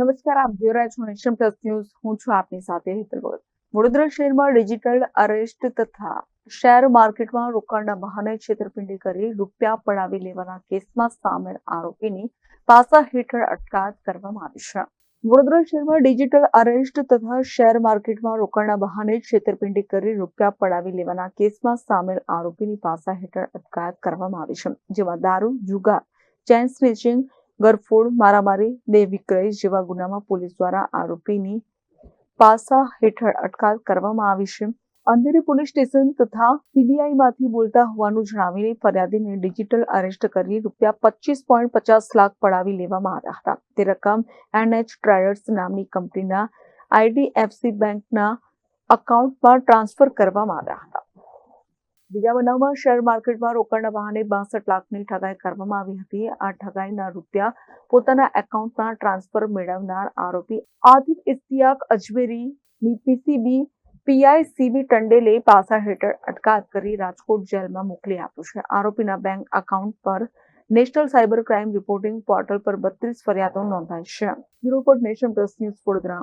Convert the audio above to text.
નમસ્કાર, આપ જોઈ રહ્યા છો નેશન પ્લસ ન્યૂઝ. હું છું આપની સાથે હેતલ ભગત. વડોદરા શહેરમાં ડિજિટલ અરેસ્ટ તથા શેર માર્કેટમાં રોકાણના બહાને છેતરપિંડી કરી રૂપિયા પડાવી લેવાના કેસમાં સામેલ આરોપીની પાસા હેઠળ અટકાયત કરવામાં આવી છે. વડોદરા શહેરમાં ડિજિટલ અરેસ્ટ તથા શેર માર્કેટમાં રોકાણના બહાને છેતરપિંડી કરી રૂપિયા પડાવી લેવાના કેસમાં સામેલ આરોપીની પાસા હેઠળ અટકાયત કરવામાં આવી છે. જેમાં દારૂ, જુગાર, ચેન સ્નેચિંગ ગરફોડ, મારામારી, દેહ વિક્રય જેવા ગુનામાં પોલીસ દ્વારા આરોપીની પાસા હેઠળ અટકાલ કરવામાં આવી છે. અંધેરી પોલીસ સ્ટેશન તથા સીબીઆઈ માંથી બોલતા હોવાનું જણાવીને ફરિયાદીને ડિજિટલ અરેસ્ટ કરી રૂપિયા પચીસ પોઈન્ટ પચાસ લાખ પડાવી લેવામાં આવ્યા હતા. તે રકમ એનએચ ટ્રાયર્સ નામની કંપનીના આઈડીએફસી બેંકના અકાઉન્ટમાં ટ્રાન્સફર કરવામાં આવ્યા હતા. બીજા બનાવમાં શેર માર્કેટમાં રોકડના વાહને બાસઠ લાખની ઠગાઈ કરવામાં આવી હતી. આ ઠગાઈના રૂપિયા પોતાના એકાઉન્ટમાં ટ્રાન્સફર મેળવનાર આરોપી આદિત ઇસ્તિયાક અજમેરીની પીસીબી પીઆઈસીબી ટંડેલે પાસા હેઠળ અટકાયત કરી રાજકોટ જેલમાં મોકલી આપ્યો છે. આરોપીના બેંક એકાઉન્ટ પર national cyber crime reporting portal પર બત્રીસ ફરિયાદો નોંધાઈ છે. Bureau nation plus news Vadodara.